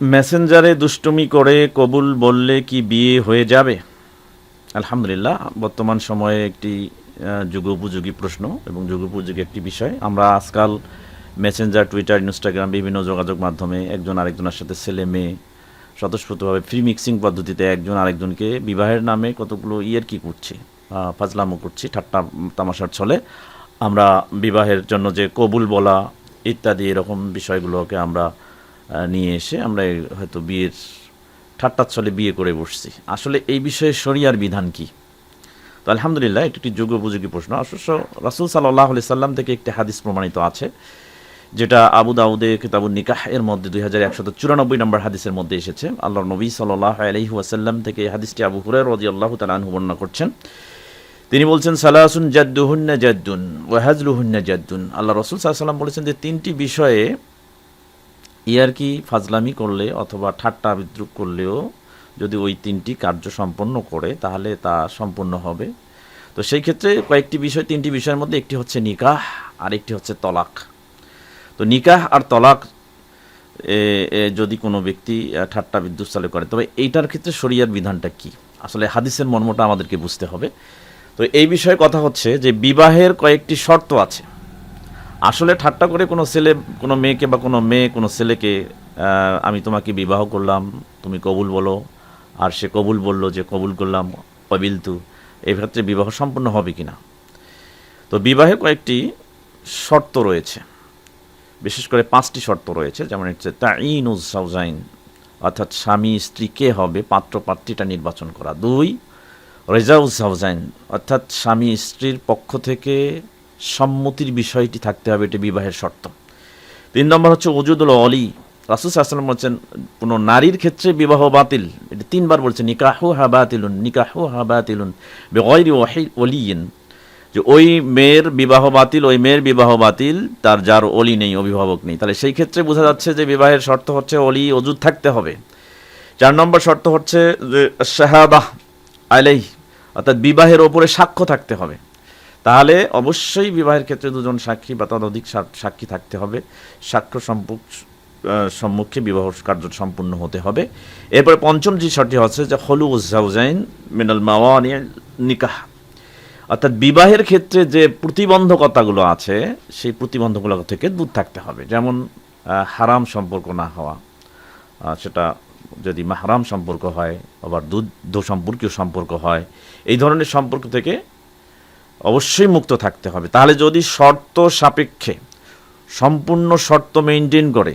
মেসেঞ্জারে দুষ্টুমি করে কবুল বললে কি বিয়ে হয়ে যাবে? আলহামদুলিল্লাহ, বর্তমান সময়ে একটি যুগোপযোগী প্রশ্ন এবং যুগোপযোগী একটি বিষয়। আমরা আজকাল মেসেঞ্জার, টুইটার, ইনস্টাগ্রাম বিভিন্ন যোগাযোগ মাধ্যমে একজন আরেকজনের সাথে ছেলে মেয়ে স্বতঃস্ফূর্তভাবে ফ্রি মিক্সিং পদ্ধতিতে একজন আরেকজনকে বিবাহের নামে কতগুলো ইয়ের কি করছে ফাজলামো করছি, ঠাট্টা তামাশার ছলে আমরা বিবাহের জন্য যে কবুল বলা ইত্যাদি এরকম বিষয়গুলোকে আমরা নিয়ে এসে আমরা হয়তো বিয়ের ঠাট্টার ছলে বিয়ে করে বসছি। আসলে এই বিষয়ে শরিয়ার বিধান কি? তো আলহামদুলিল্লাহ, এটি একটি যোগ্য উপযোগী প্রশ্ন। অবশ্য রাসুল সাল্লাহ আলি সাল্লাম থেকে একটি হাদিস প্রমাণিত আছে, যেটা আবু দাউদে কিতাবুল নিকাহ এর মধ্যে দুই হাজার একশত চুরানব্বই নম্বর হাদিসের মধ্যে এসেছে। আল্লাহ নবী সাল্লাহ আলহি ওয়াসাল্লাম থেকে হাদিসটি আবু হুরার রদি আল্লাহ তালাহু বর্ণনা করছেন। তিনি বলছেন, সালাসুন জাদ্দুহুন্না জাদ্দুন ওয়াহাজলুহুন্না জাদ্দুন। আল্লাহ রসুল সাল্লাম বলেছেন যে তিনটি বিষয়ে ইয়ার কি ফাজলামি করলে অথবা ঠাট্টা বিদ্রুপ করলেও যদি ওই তিনটি কার্য সম্পন্ন করে, তাহলে তা সম্পূর্ণ হবে। তো সেই ক্ষেত্রে কয়েকটি বিষয়, তিনটি বিষয়ের মধ্যে একটি হচ্ছে নিকাহ, আর একটি হচ্ছে তলাক। তো নিকাহ আর তলাক যদি কোনো ব্যক্তি ঠাট্টা বিদ্যুৎ চালু করে, তবে এইটার ক্ষেত্রে শরিয়ার বিধানটা কি? আসলে হাদিসের মর্মটা আমাদেরকে বুঝতে হবে। তো এই বিষয়ে কথা হচ্ছে যে বিবাহের কয়েকটি শর্ত আছে। আসলে ঠাট্টা করে কোনো ছেলে, কোনো মেয়েকে বা কোনো মেয়ে কোনো ছেলেকে আমি তোমাকে বিবাহ করলাম, তুমি কবুল বলো। আর সে কবুল বলল যে, কবুল করলাম, কবিল তু। এই ক্ষেত্রে বিবাহ সম্পূর্ণ হবে কি না তো বিবাহে কয়েকটি শর্ত রয়েছে। বিশেষ করে পাঁচটি শর্ত রয়েছে। যেমন হচ্ছে তাইন উজাইন অর্থাৎ স্বামী স্ত্রী কে হবে পাত্র পাত্রীটা নির্বাচন করা। দুই রেজাউজ সাউজাইন অর্থাৎ স্বামী স্ত্রীর পক্ষ থেকে সম্মতির বিষয়টি থাকতে হবে, এটি বিবাহের শর্ত। তিন নম্বর হচ্ছে ওজুদুল অলি। রাসুল সাল্লাম বলছেন, কোনো নারীর ক্ষেত্রে বিবাহ বাতিল, এটি তিনবার বলছে নিকাহু হা বাতিলুন নিকাহু হা বাতিলুন বেগয়রি ওলিয়েন যে ওই মেয়ের বিবাহ বাতিল, ওই মেয়ের বিবাহ বাতিল, তার যার অলি নেই, অভিভাবক নেই। তাহলে সেই ক্ষেত্রে বোঝা যাচ্ছে যে বিবাহের শর্ত হচ্ছে অলি অজুদ থাকতে হবে। চার নম্বর শর্ত হচ্ছে যে শাহাবাহ আলাই অর্থাৎ বিবাহের ওপরে সাক্ষ্য থাকতে হবে। তাহলে অবশ্যই বিবাহের ক্ষেত্রে দুজন সাক্ষী বা ততোধিক সাক্ষী থাকতে হবে। সাক্ষ্য সম্মুখ সম্মুখে বিবাহ কার্য সম্পূর্ণ হতে হবে। এরপরে পঞ্চম যে শর্তটি হচ্ছে যে হলু জাউজাইন মিনাল মাওয়ানি নিকাহ। অর্থাৎ বিবাহের ক্ষেত্রে যে প্রতিবন্ধকতাগুলো আছে, সেই প্রতিবন্ধকগুলো থেকে দূর থাকতে হবে। যেমন হারাম সম্পর্ক না হওয়া সেটা যদি মাহারাম সম্পর্ক হয়, আবার দুধ সম্পর্কীয় সম্পর্ক হয়, এই ধরনের সম্পর্ক থেকে অবশ্যই মুক্ত থাকতে হবে। তাহলে যদি শর্ত সাপেক্ষে সম্পূর্ণ শর্ত মেনটেন করে